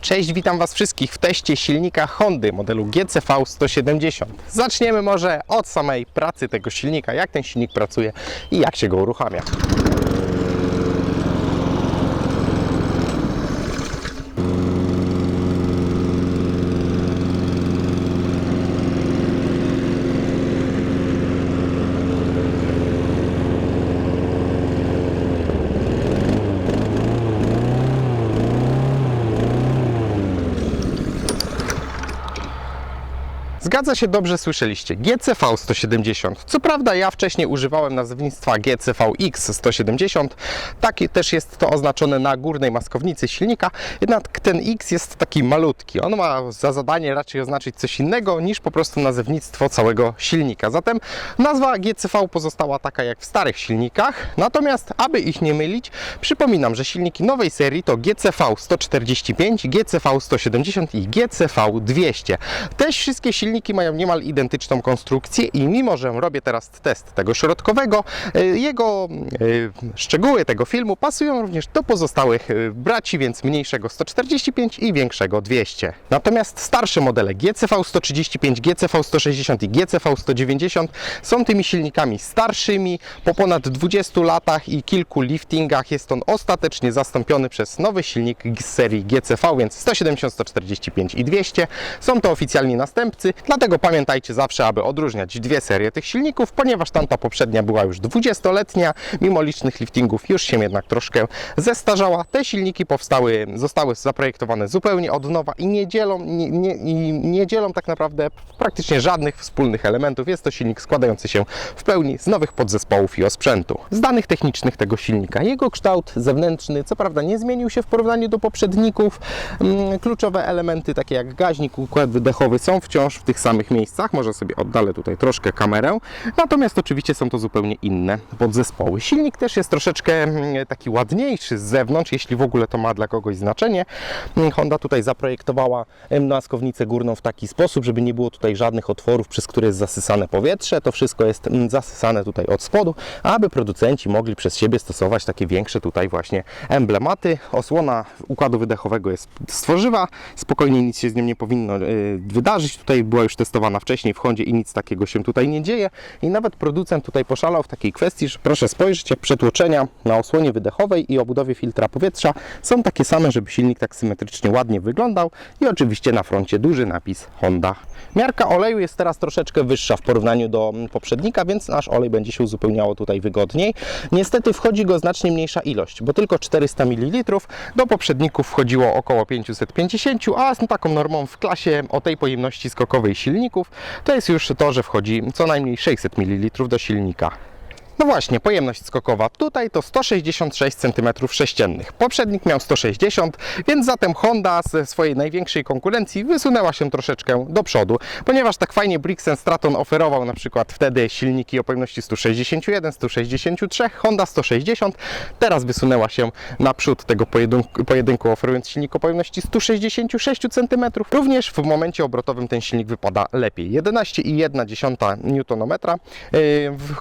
Cześć, witam Was wszystkich w teście silnika Hondy modelu GCV 170. Zaczniemy może od samej pracy tego silnika, jak ten silnik pracuje i jak się go uruchamia. Zgadza się, dobrze słyszeliście. GCV 170. Co prawda ja wcześniej używałem nazewnictwa GCVX 170. Taki też jest to oznaczone na górnej maskownicy silnika. Jednak ten X jest taki malutki. On ma za zadanie raczej oznaczyć coś innego niż po prostu nazewnictwo całego silnika. Zatem nazwa GCV pozostała taka jak w starych silnikach. Natomiast, aby ich nie mylić, przypominam, że silniki nowej serii to GCV 145, GCV 170 i GCV 200. Te wszystkie silniki mają niemal identyczną konstrukcję i mimo, że robię teraz test tego środkowego, e, jego e, szczegóły tego filmu pasują również do pozostałych e, braci, więc mniejszego 145 i większego 200. Natomiast starsze modele GCV 135, GCV 160 i GCV 190 są tymi silnikami starszymi. Po ponad 20 latach i kilku liftingach jest on ostatecznie zastąpiony przez nowy silnik z serii GCV, więc 170, 145 i 200 są to oficjalni następcy. Dlatego pamiętajcie zawsze, aby odróżniać dwie serie tych silników, ponieważ tamta poprzednia była już 20-letnia, mimo licznych liftingów już się jednak troszkę zestarzała. Te silniki powstały, zostały zaprojektowane zupełnie od nowa i nie dzielą, nie, nie, nie dzielą tak naprawdę praktycznie żadnych wspólnych elementów. Jest to silnik składający się w pełni z nowych podzespołów i osprzętu. Z danych technicznych tego silnika, jego kształt zewnętrzny, co prawda nie zmienił się w porównaniu do poprzedników. Mm, Kluczowe elementy, takie jak gaźnik, układ wydechowy są wciąż w tych samych miejscach. Może sobie oddalę tutaj troszkę kamerę. Natomiast oczywiście są to zupełnie inne podzespoły. Silnik też jest troszeczkę mm, taki ładniejszy z zewnątrz, jeśli w ogóle to ma dla kogoś znaczenie. Mm, Honda tutaj zaprojektowała maskownicę górną w taki sposób, żeby nie było tutaj żadnych otworów, przez które jest zasysane powietrze. To wszystko jest mm, zasysane tutaj od spodu, aby producenci mogli przez siebie stosować takie większe tutaj właśnie emblematy. Osłona układu wydechowego jest z tworzywa, spokojnie nic się z nią nie powinno y, wydarzyć. Tutaj była już testowana wcześniej w Hondzie i nic takiego się tutaj nie dzieje. I nawet producent tutaj poszalał w takiej kwestii, że proszę spojrzeć, jak przetłoczenia na osłonie wydechowej i obudowie filtra powietrza są takie same, żeby silnik tak symetrycznie ładnie wyglądał i oczywiście na froncie duży napis Honda. Miarka oleju jest teraz troszeczkę wyższa w porównaniu do mm, poprzednika, więc nasz olej będzie się uzupełniało tutaj wygodniej. Niestety wchodzi go znacznie mniejsza ilość, bo tylko 400 ml. Do poprzedników wchodziło około 550, a z taką normą w klasie o tej pojemności skokowej silników to jest już to, że wchodzi co najmniej 600 ml do silnika. No właśnie, pojemność skokowa tutaj to 166 cm3. Poprzednik miał 160, więc zatem Honda ze swojej największej konkurencji wysunęła się troszeczkę do przodu, ponieważ tak fajnie Brixen Straton oferował na przykład wtedy silniki o pojemności 161, 163, Honda 160, teraz wysunęła się naprzód tego pojedynku, pojedynku oferując silnik o pojemności 166 cm. Również w momencie obrotowym ten silnik wypada lepiej. 11,1 Nm. Yy,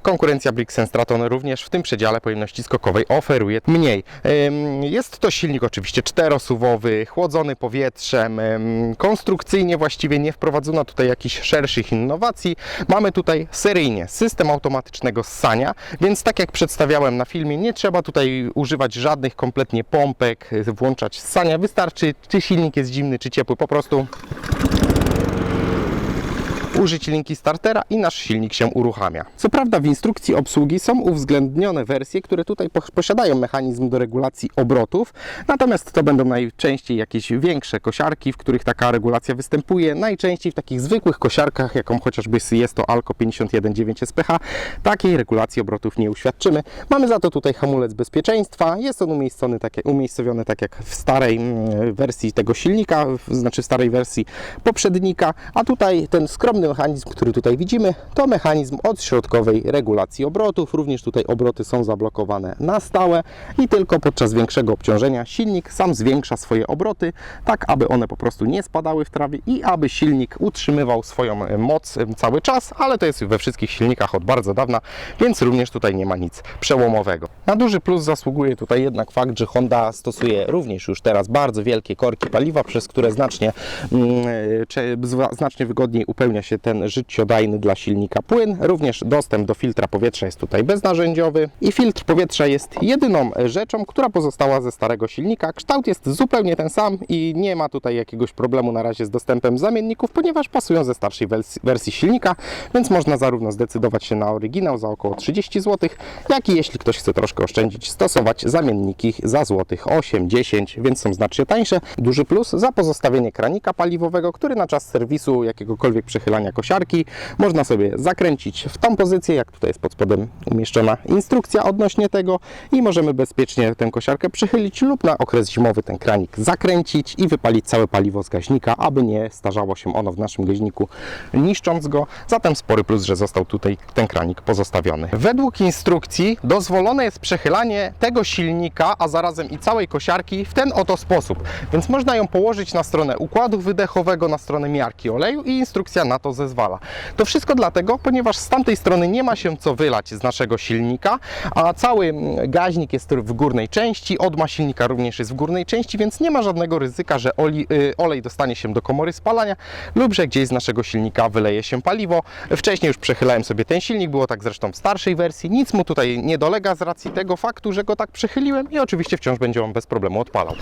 Konkurencja Brixen Straton również w tym przedziale pojemności skokowej oferuje mniej. Jest to silnik oczywiście czterosuwowy, chłodzony powietrzem, konstrukcyjnie właściwie nie wprowadzono tutaj jakichś szerszych innowacji. Mamy tutaj seryjnie system automatycznego ssania, więc tak jak przedstawiałem na filmie, nie trzeba tutaj używać żadnych kompletnie pompek, włączać ssania. Wystarczy, czy silnik jest zimny, czy ciepły, po prostu użyć linki startera i nasz silnik się uruchamia. Co prawda w instrukcji obsługi są uwzględnione wersje, które tutaj po- posiadają mechanizm do regulacji obrotów, natomiast to będą najczęściej jakieś większe kosiarki, w których taka regulacja występuje. Najczęściej w takich zwykłych kosiarkach, jaką chociażby jest to Alco 519 SPH, takiej regulacji obrotów nie uświadczymy. Mamy za to tutaj hamulec bezpieczeństwa. Jest on umiejscowiony tak, umiejscowiony tak jak w starej mm, wersji tego silnika, znaczy w starej wersji poprzednika, a tutaj ten skromny Mechanizm, który tutaj widzimy, to mechanizm odśrodkowej regulacji obrotów. Również tutaj obroty są zablokowane na stałe i tylko podczas większego obciążenia silnik sam zwiększa swoje obroty, tak aby one po prostu nie spadały w trawie i aby silnik utrzymywał swoją e, moc e, cały czas, ale to jest we wszystkich silnikach od bardzo dawna, więc również tutaj nie ma nic przełomowego. Na duży plus zasługuje tutaj jednak fakt, że Honda stosuje również już teraz bardzo wielkie korki paliwa, przez które znacznie, mm, e, znacznie wygodniej upełnia się ten życiodajny dla silnika płyn. Również dostęp do filtra powietrza jest tutaj beznarzędziowy i filtr powietrza jest jedyną rzeczą, która pozostała ze starego silnika. Kształt jest zupełnie ten sam i nie ma tutaj jakiegoś problemu na razie z dostępem zamienników, ponieważ pasują ze starszej wersji, wersji silnika, więc można zarówno zdecydować się na oryginał za około 30 zł, jak i jeśli ktoś chce troszkę oszczędzić, stosować zamienniki za złotych 8, 10, więc są znacznie tańsze. Duży plus za pozostawienie kranika paliwowego, który na czas serwisu jakiegokolwiek przechylania kosiarki można sobie zakręcić w tą pozycję, jak tutaj jest pod spodem umieszczona instrukcja odnośnie tego i możemy bezpiecznie tę kosiarkę przychylić lub na okres zimowy ten kranik zakręcić i wypalić całe paliwo z gaźnika, aby nie starzało się ono w naszym gaźniku, niszcząc go. Zatem spory plus, że został tutaj ten kranik pozostawiony. Według instrukcji dozwolone jest przechylanie tego silnika, a zarazem i całej kosiarki w ten oto sposób. Więc można ją położyć na stronę układu wydechowego, na stronę miarki oleju i instrukcja na to zezwala. To wszystko dlatego, ponieważ z tamtej strony nie ma się co wylać z naszego silnika, a cały mm, gaźnik jest w górnej części, odma silnika również jest w górnej części, więc nie ma żadnego ryzyka, że y, olej dostanie się do komory spalania lub że gdzieś z naszego silnika wyleje się paliwo. Wcześniej już przechylałem sobie ten silnik, było tak zresztą w starszej wersji, nic mu tutaj nie dolega z racji tego faktu, że go tak przechyliłem i oczywiście wciąż będzie on bez problemu odpalał.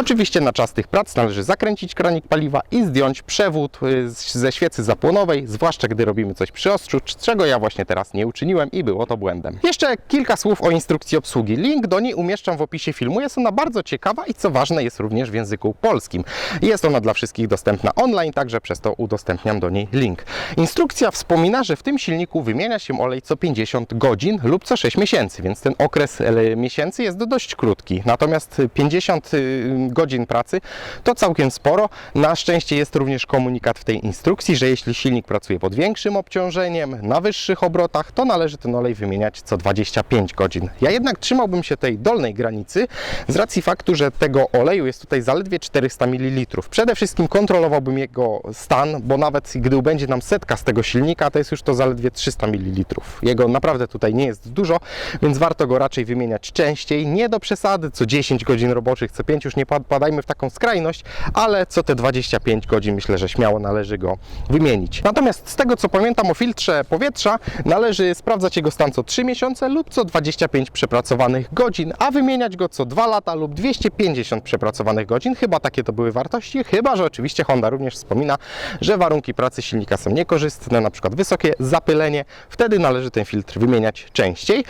Oczywiście na czas tych prac należy zakręcić kranik paliwa i zdjąć przewód y, ze świecy zapłonowej, zwłaszcza gdy robimy coś przy ostrzu, czego ja właśnie teraz nie uczyniłem i było to błędem. Jeszcze kilka słów o instrukcji obsługi. Link do niej umieszczam w opisie filmu. Jest ona bardzo ciekawa i co ważne jest również w języku polskim. Jest ona dla wszystkich dostępna online, także przez to udostępniam do niej link. Instrukcja wspomina, że w tym silniku wymienia się olej co 50 godzin lub co 6 miesięcy, więc ten okres e, miesięcy jest dość krótki. Natomiast 50 y, godzin pracy to całkiem sporo. Na szczęście jest również komunikat w tej instrukcji, że jeśli silnik pracuje pod większym obciążeniem, na wyższych obrotach, to należy ten olej wymieniać co 25 godzin. Ja jednak trzymałbym się tej dolnej granicy z racji faktu, że tego oleju jest tutaj zaledwie 400 ml. Przede wszystkim kontrolowałbym jego stan, bo nawet gdy będzie nam setka z tego silnika, to jest już to zaledwie 300 ml. Jego naprawdę tutaj nie jest dużo, więc warto go raczej wymieniać częściej, nie do przesady, co 10 godzin roboczych, co 5 już nie pad- padajmy w taką skrajność, ale co te 25 godzin myślę, że śmiało należy go wymienić. Natomiast z tego co pamiętam o filtrze powietrza, należy sprawdzać jego stan co 3 miesiące lub co 25 przepracowanych godzin, a wymieniać go co 2 lata lub 250 przepracowanych godzin. Chyba takie to były wartości, chyba że oczywiście Honda również wspomina, że warunki pracy silnika są niekorzystne, na przykład wysokie zapylenie, wtedy należy ten filtr wymieniać częściej.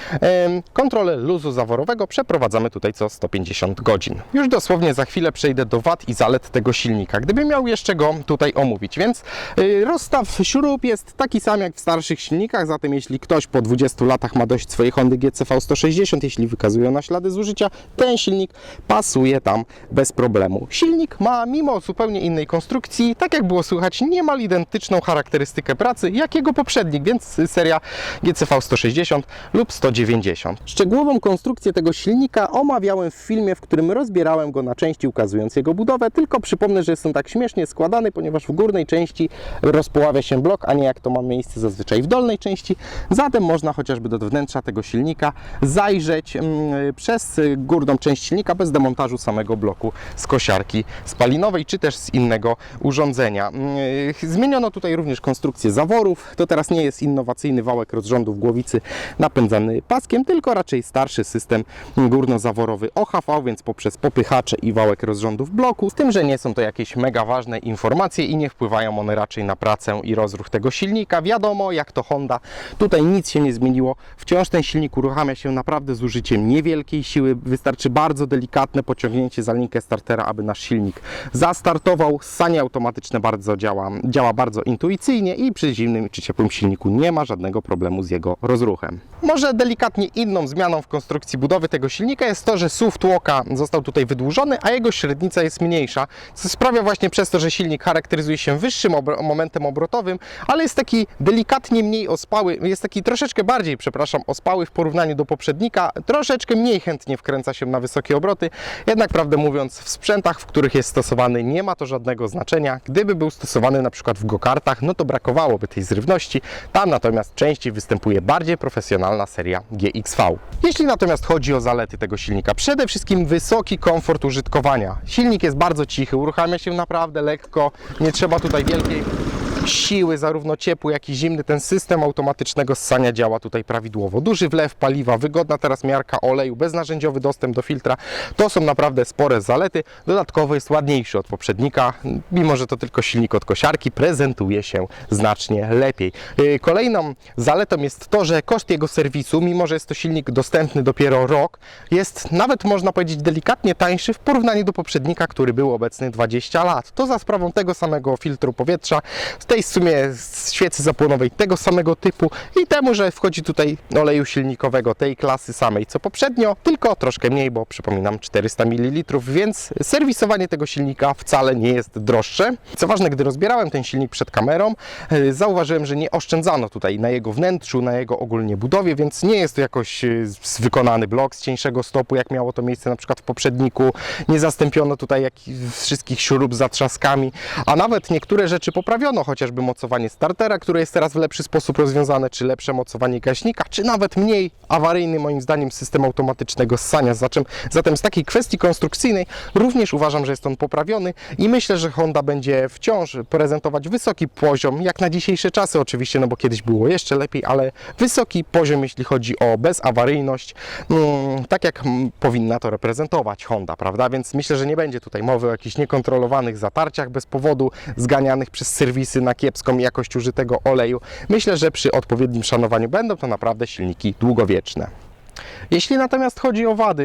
Kontrolę luzu zaworowego przeprowadzamy tutaj co 150 godzin. Już dosłownie za chwilę przejdę do wad i zalet tego silnika, gdybym miał jeszcze go tutaj omówić, więc y, rozstaw śrub jest taki sam jak w starszych silnikach, zatem jeśli ktoś po 20 latach ma dość swojej Hondy GCV 160, jeśli wykazuje ona ślady zużycia, ten silnik pasuje tam bez problemu. Silnik ma mimo zupełnie innej konstrukcji, tak jak było słychać, niemal identyczną charakterystykę pracy jak jego poprzednik, więc seria GCV 160 lub 190. Szczegółową konstrukcję tego silnika omawiałem w filmie, w którym rozbierałem go na części ukazując jego budowę, tylko przypomnę, że jest on tak śmiesznie składany, ponieważ w górnej części rozpoławia się blok, a nie jak to ma miejsce zazwyczaj w dolnej części. Zatem można chociażby do wnętrza tego silnika zajrzeć mm, przez górną część silnika bez demontażu samego bloku z kosiarki spalinowej, czy też z innego urządzenia. Mm, Zmieniono tutaj również konstrukcję zaworów. To teraz nie jest innowacyjny wałek rozrządu w głowicy napędzany paskiem, tylko raczej starszy system górnozaworowy OHV, więc poprzez popychacze i wałek rozrządu w bloku, z tym, że nie są to jakieś mega ważne informacje i nie wpływają one raczej na pracę i rozruch tego silnika. Wiadomo, jak to Honda, tutaj nic się nie zmieniło. Wciąż ten silnik uruchamia się naprawdę z użyciem niewielkiej siły. Wystarczy bardzo delikatne pociągnięcie za linkę startera, aby nasz silnik zastartował. Sanie automatyczne bardzo działa, działa bardzo intuicyjnie i przy zimnym czy ciepłym silniku nie ma żadnego problemu z jego rozruchem. Może delikatnie inną zmianą w konstrukcji budowy tego silnika jest to, że SUV tłoka został tutaj wydłużony, a jego średnica jest mniejsza, co sprawia właśnie przez to, że silnik charakteryzuje się wyższym momentem obrotowym, ale jest taki delikatnie mniej ospały, jest taki troszeczkę bardziej, przepraszam, ospały w porównaniu do poprzednika, troszeczkę mniej chętnie wkręca się na wysokie obroty, jednak prawdę mówiąc w sprzętach, w których jest stosowany nie ma to żadnego znaczenia. Gdyby był stosowany na przykład w go-kartach, no to brakowałoby tej zrywności, tam natomiast częściej występuje bardziej profesjonalna seria GXV. Jeśli natomiast chodzi o zalety tego silnika, przede wszystkim wysoki komfort użytkowania. Silnik jest bardzo cichy, uruchamia się naprawdę lekko, nie trzeba tutaj wielkiej siły, zarówno ciepły, jak i zimny. Ten system automatycznego ssania działa tutaj prawidłowo. Duży wlew paliwa, wygodna teraz miarka oleju, beznarzędziowy dostęp do filtra. To są naprawdę spore zalety. Dodatkowo jest ładniejszy od poprzednika, mimo że to tylko silnik od kosiarki, prezentuje się znacznie lepiej. Yy, Kolejną zaletą jest to, że koszt jego serwisu, mimo że jest to silnik dostępny dopiero rok, jest nawet można powiedzieć delikatnie tańszy w porównaniu do poprzednika, który był obecny 20 lat. To za sprawą tego samego filtru powietrza, z tej w sumie świecy zapłonowej tego samego typu i temu, że wchodzi tutaj oleju silnikowego tej klasy samej co poprzednio, tylko troszkę mniej, bo przypominam 400 ml, więc serwisowanie tego silnika wcale nie jest droższe. Co ważne, gdy rozbierałem ten silnik przed kamerą, e, zauważyłem, że nie oszczędzano tutaj na jego wnętrzu, na jego ogólnie budowie, więc nie jest to jakoś e, wykonany blok z cieńszego stopu, jak miało to miejsce na przykład w poprzedniku. Nie zastąpiono tutaj jak, wszystkich śrub zatrzaskami, a nawet niektóre rzeczy poprawiono, chociażby mocowanie startera, które jest teraz w lepszy sposób rozwiązane, czy lepsze mocowanie gaśnika, czy nawet mniej awaryjny moim zdaniem system automatycznego ssania. Zatem, zatem z takiej kwestii konstrukcyjnej również uważam, że jest on poprawiony i myślę, że Honda będzie wciąż prezentować wysoki poziom, jak na dzisiejsze czasy oczywiście, no bo kiedyś było jeszcze lepiej, ale wysoki poziom, jeśli chodzi o bezawaryjność, mm, tak jak powinna to reprezentować Honda, prawda? Więc myślę, że nie będzie tutaj mowy o jakichś niekontrolowanych zatarciach bez powodu, zganianych przez serwisy na kiepską jakość użytego oleju. Myślę, że przy odpowiednim szanowaniu będą to naprawdę silniki długowieczne. Jeśli natomiast chodzi o wady,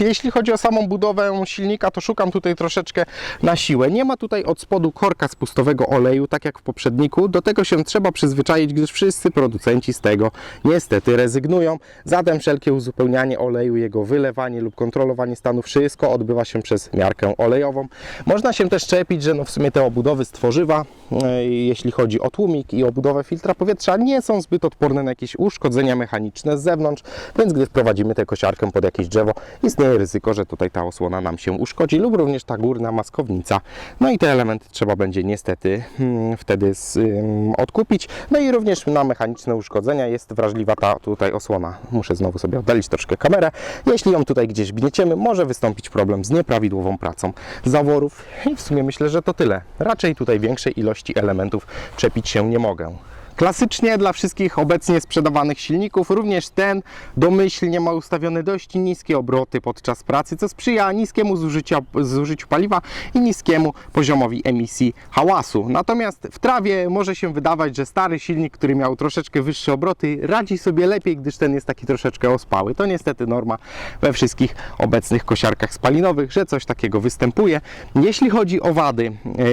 y, jeśli chodzi o samą budowę silnika, to szukam tutaj troszeczkę na siłę. Nie ma tutaj od spodu korka spustowego oleju, tak jak w poprzedniku. Do tego się trzeba przyzwyczaić, gdyż wszyscy producenci z tego niestety rezygnują. Zatem wszelkie uzupełnianie oleju, jego wylewanie lub kontrolowanie stanu, wszystko odbywa się przez miarkę olejową. Można się też czepić, że no w sumie te obudowy z tworzywa, y, jeśli chodzi o tłumik i obudowę filtra powietrza, nie są zbyt odporne na jakieś uszkodzenia mechaniczne z zewnątrz, więc gdy wprowadzimy tę kosiarkę pod jakieś drzewo, istnieje ryzyko, że tutaj ta osłona nam się uszkodzi lub również ta górna maskownica. No i te elementy trzeba będzie niestety hmm, wtedy z, ym, odkupić. No i również na mechaniczne uszkodzenia jest wrażliwa ta tutaj osłona. Muszę znowu sobie oddalić troszkę kamerę. Jeśli ją tutaj gdzieś gnieciemy, może wystąpić problem z nieprawidłową pracą zaworów. I w sumie myślę, że to tyle. Raczej tutaj większej ilości elementów czepić się nie mogę. Klasycznie dla wszystkich obecnie sprzedawanych silników również ten domyślnie ma ustawione dość niskie obroty podczas pracy, co sprzyja niskiemu zużyciu, zużyciu paliwa i niskiemu poziomowi emisji hałasu. Natomiast w trawie może się wydawać, że stary silnik, który miał troszeczkę wyższe obroty, radzi sobie lepiej, gdyż ten jest taki troszeczkę ospały. To niestety norma we wszystkich obecnych kosiarkach spalinowych, że coś takiego występuje. Jeśli chodzi o wady,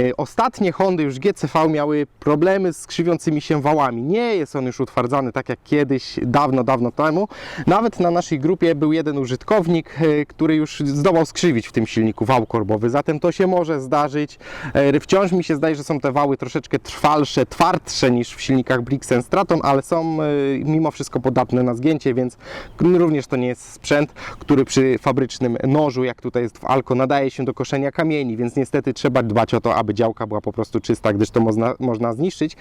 e, ostatnie Hondy już GCV miały problemy z krzywiącymi się wałami. Nie jest on już utwardzany tak jak kiedyś, dawno, dawno temu. Nawet na naszej grupie był jeden użytkownik, e, który już zdołał skrzywić w tym silniku wał korbowy, zatem to się może zdarzyć. E, Wciąż mi się zdaje, że są te wały troszeczkę trwalsze, twardsze niż w silnikach Brixen Straton, ale są e, mimo wszystko podatne na zgięcie, więc również to nie jest sprzęt, który przy fabrycznym nożu, jak tutaj jest w Alko, nadaje się do koszenia kamieni, więc niestety trzeba dbać o to, aby działka była po prostu czysta, gdyż to można, można zniszczyć.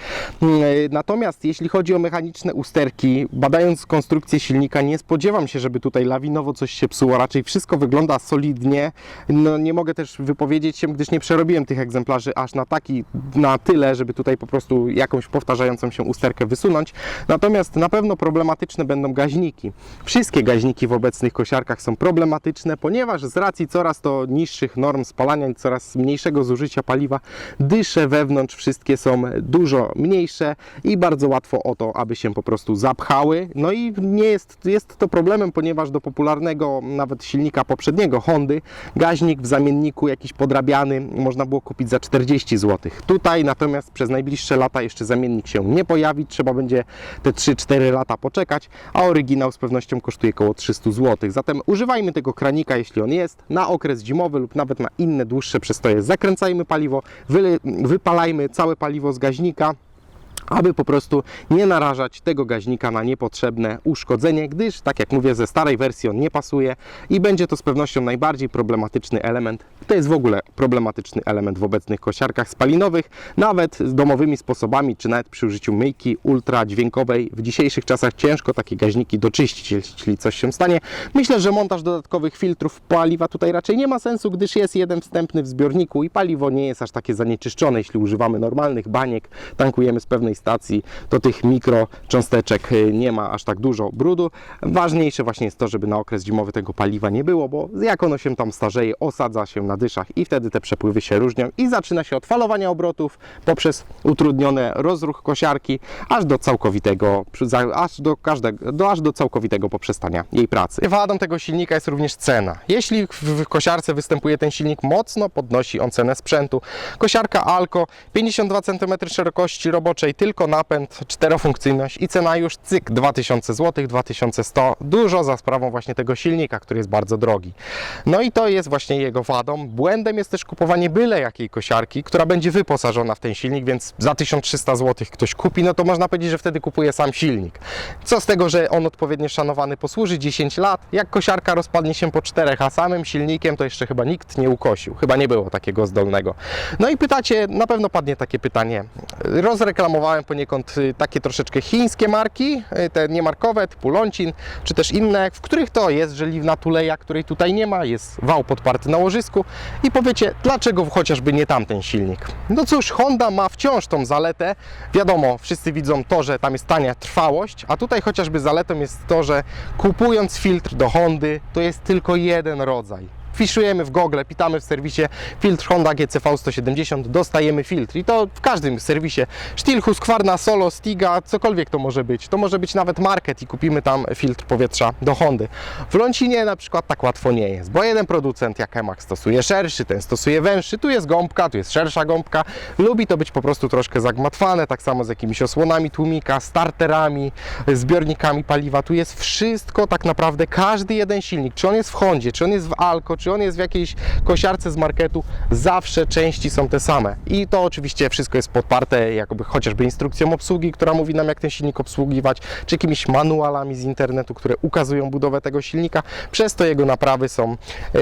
Natomiast jeśli chodzi o mechaniczne usterki, badając konstrukcję silnika, nie spodziewam się, żeby tutaj lawinowo coś się psuło. Raczej wszystko wygląda solidnie. No, nie mogę też wypowiedzieć się, gdyż nie przerobiłem tych egzemplarzy aż na taki, na tyle, żeby tutaj po prostu jakąś powtarzającą się usterkę wysunąć. Natomiast na pewno problematyczne będą gaźniki. Wszystkie gaźniki w obecnych kosiarkach są problematyczne, ponieważ z racji coraz to niższych norm spalania i coraz mniejszego zużycia paliwa, dysze wewnątrz wszystkie są dużo mniejsze i bardzo łatwo o to, aby się po prostu zapchały. No i nie jest, jest to problemem, ponieważ do popularnego nawet silnika poprzedniego Hondy gaźnik w zamienniku jakiś podrabiany można było kupić za 40 zł. Tutaj natomiast przez najbliższe lata jeszcze zamiennik się nie pojawi, trzeba będzie te 3-4 lata poczekać, a oryginał z pewnością kosztuje około 300 zł. Zatem używajmy tego kranika, jeśli on jest, na okres zimowy lub nawet na inne dłuższe przestoje. Zakręcajmy paliwo, wy, wypalajmy całe paliwo z gaźnika, aby po prostu nie narażać tego gaźnika na niepotrzebne uszkodzenie, gdyż, tak jak mówię, ze starej wersji on nie pasuje i będzie to z pewnością najbardziej problematyczny element. To jest w ogóle problematyczny element w obecnych kosiarkach spalinowych, nawet z domowymi sposobami, czy nawet przy użyciu myjki ultradźwiękowej. W dzisiejszych czasach ciężko takie gaźniki doczyścić, jeśli coś się stanie. Myślę, że montaż dodatkowych filtrów paliwa tutaj raczej nie ma sensu, gdyż jest jeden wstępny w zbiorniku i paliwo nie jest aż takie zanieczyszczone, jeśli używamy normalnych baniek, tankujemy z pewnej stacji, to tych mikrocząsteczek y, nie ma aż tak dużo brudu. Ważniejsze właśnie jest to, żeby na okres zimowy tego paliwa nie było, bo jak ono się tam starzeje, osadza się na dyszach i wtedy te przepływy się różnią i zaczyna się od falowania obrotów poprzez utrudniony rozruch kosiarki, aż do całkowitego, aż do każdego, do, aż do całkowitego poprzestania jej pracy. Wadą tego silnika jest również cena. Jeśli w, w kosiarce występuje ten silnik mocno, podnosi on cenę sprzętu. Kosiarka Alco 52 cm szerokości roboczej, tylko napęd, czterofunkcyjność i cena już cyk 2000 zł, 2100. Dużo za sprawą właśnie tego silnika, który jest bardzo drogi. No i to jest właśnie jego wadą. Błędem jest też kupowanie byle jakiej kosiarki, która będzie wyposażona w ten silnik, więc za 1300 zł ktoś kupi, no to można powiedzieć, że wtedy kupuje sam silnik. Co z tego, że on odpowiednio szanowany posłuży 10 lat, jak kosiarka rozpadnie się po czterech, a samym silnikiem to jeszcze chyba nikt nie ukosił. Chyba nie było takiego zdolnego. No i pytacie, na pewno padnie takie pytanie. Rozreklamowałem poniekąd y, takie troszeczkę chińskie marki, y, te niemarkowe, typu Loncin, czy też inne, w których to jest żeliwna tuleja, której tutaj nie ma, jest wał podparty na łożysku i powiecie, dlaczego chociażby nie tamten silnik? No cóż, Honda ma wciąż tą zaletę, wiadomo, wszyscy widzą to, że tam jest tania trwałość, a tutaj chociażby zaletą jest to, że kupując filtr do Hondy, to jest tylko jeden rodzaj. Wpisujemy w Google, pitamy w serwisie filtr Honda GCV 170, dostajemy filtr i to w każdym serwisie. Stihl, Husqvarna, Solo, Stiga, cokolwiek to może być. To może być nawet market i kupimy tam filtr powietrza do Hondy. W Lącinie na przykład tak łatwo nie jest, bo jeden producent jak Emak stosuje szerszy, ten stosuje węższy, tu jest gąbka, tu jest szersza gąbka. Lubi to być po prostu troszkę zagmatwane, tak samo z jakimiś osłonami tłumika, starterami, zbiornikami paliwa. Tu jest wszystko tak naprawdę, każdy jeden silnik, czy on jest w Hondzie, czy on jest w Alco, czy on jest w jakiejś kosiarce z marketu, zawsze części są te same. I to oczywiście wszystko jest podparte jakby chociażby instrukcją obsługi, która mówi nam jak ten silnik obsługiwać, czy jakimiś manualami z internetu, które ukazują budowę tego silnika. Przez to jego naprawy są yy,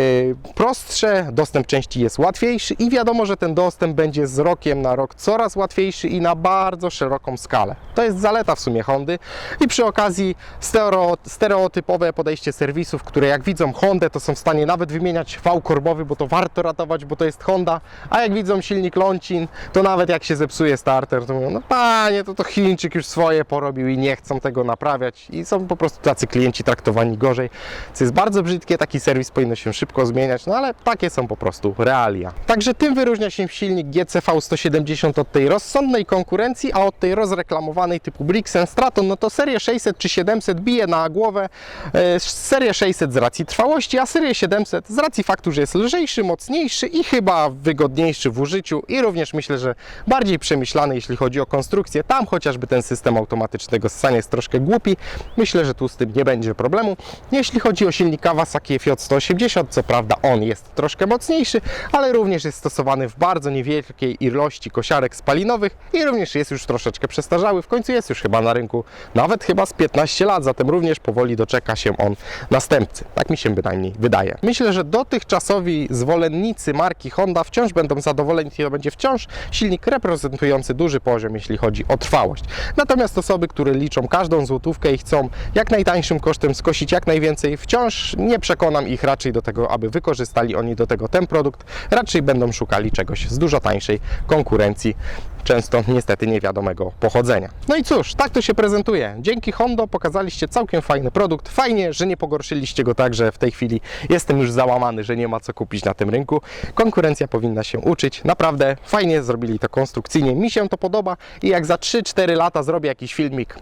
prostsze, dostęp części jest łatwiejszy i wiadomo, że ten dostęp będzie z rokiem na rok coraz łatwiejszy i na bardzo szeroką skalę. To jest zaleta w sumie Hondy i przy okazji stereo, stereotypowe podejście serwisów, które jak widzą Hondę, to są w stanie nawet wymieniać wał korbowy, bo to warto ratować, bo to jest Honda, a jak widzą silnik Loncin, to nawet jak się zepsuje starter, to mówią, no panie, to to Chińczyk już swoje porobił i nie chcą tego naprawiać. I są po prostu tacy klienci traktowani gorzej, co jest bardzo brzydkie, taki serwis powinno się szybko zmieniać, no ale takie są po prostu realia. Także tym wyróżnia się silnik GCV 170 od tej rozsądnej konkurencji, a od tej rozreklamowanej typu Brixen Straton, no to serię 600 czy 700 bije na głowę, e, serię 600 z racji trwałości, a serię 700 z racji faktu, że jest lżejszy, mocniejszy i chyba wygodniejszy w użyciu i również myślę, że bardziej przemyślany, jeśli chodzi o konstrukcję. Tam chociażby ten system automatycznego ssania jest troszkę głupi. Myślę, że tu z tym nie będzie problemu. Jeśli chodzi o silnik Kawasaki FJ180, co prawda on jest troszkę mocniejszy, ale również jest stosowany w bardzo niewielkiej ilości kosiarek spalinowych i również jest już troszeczkę przestarzały. W końcu jest już chyba na rynku nawet chyba z 15 lat, zatem również powoli doczeka się on następcy. Tak mi się bynajmniej wydaje. Myślę, że dotychczasowi zwolennicy marki Honda wciąż będą zadowoleni, to będzie wciąż silnik reprezentujący duży poziom, jeśli chodzi o trwałość. Natomiast osoby, które liczą każdą złotówkę i chcą jak najtańszym kosztem skosić jak najwięcej, wciąż nie przekonam ich raczej do tego, aby wykorzystali oni do tego ten produkt. Raczej będą szukali czegoś z dużo tańszej konkurencji. Często niestety niewiadomego pochodzenia. No i cóż, tak to się prezentuje. Dzięki Hondo pokazaliście całkiem fajny produkt. Fajnie, że nie pogorszyliście go tak, że w tej chwili jestem już załamany, że nie ma co kupić na tym rynku. Konkurencja powinna się uczyć. Naprawdę fajnie zrobili to konstrukcyjnie. Mi się to podoba i jak za 3-4 lata zrobię jakiś filmik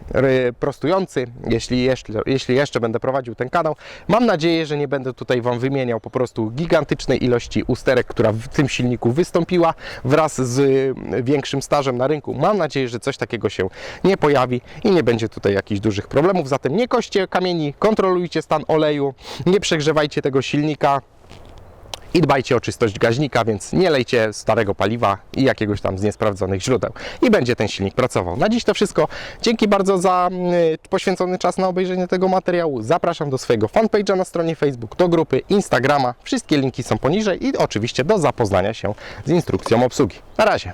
y, prostujący, jeśli jeszcze, jeśli jeszcze będę prowadził ten kanał, mam nadzieję, że nie będę tutaj Wam wymieniał po prostu gigantycznej ilości usterek, która w tym silniku wystąpiła wraz z y, większym stażem na rynku. Mam nadzieję, że coś takiego się nie pojawi i nie będzie tutaj jakichś dużych problemów. Zatem nie koście kamieni, kontrolujcie stan oleju, nie przegrzewajcie tego silnika i dbajcie o czystość gaźnika, więc nie lejcie starego paliwa i jakiegoś tam z niesprawdzonych źródeł. I będzie ten silnik pracował. Na dziś to wszystko. Dzięki bardzo za y, poświęcony czas na obejrzenie tego materiału. Zapraszam do swojego fanpage'a na stronie Facebook, do grupy Instagrama. Wszystkie linki są poniżej i oczywiście do zapoznania się z instrukcją obsługi. Na razie.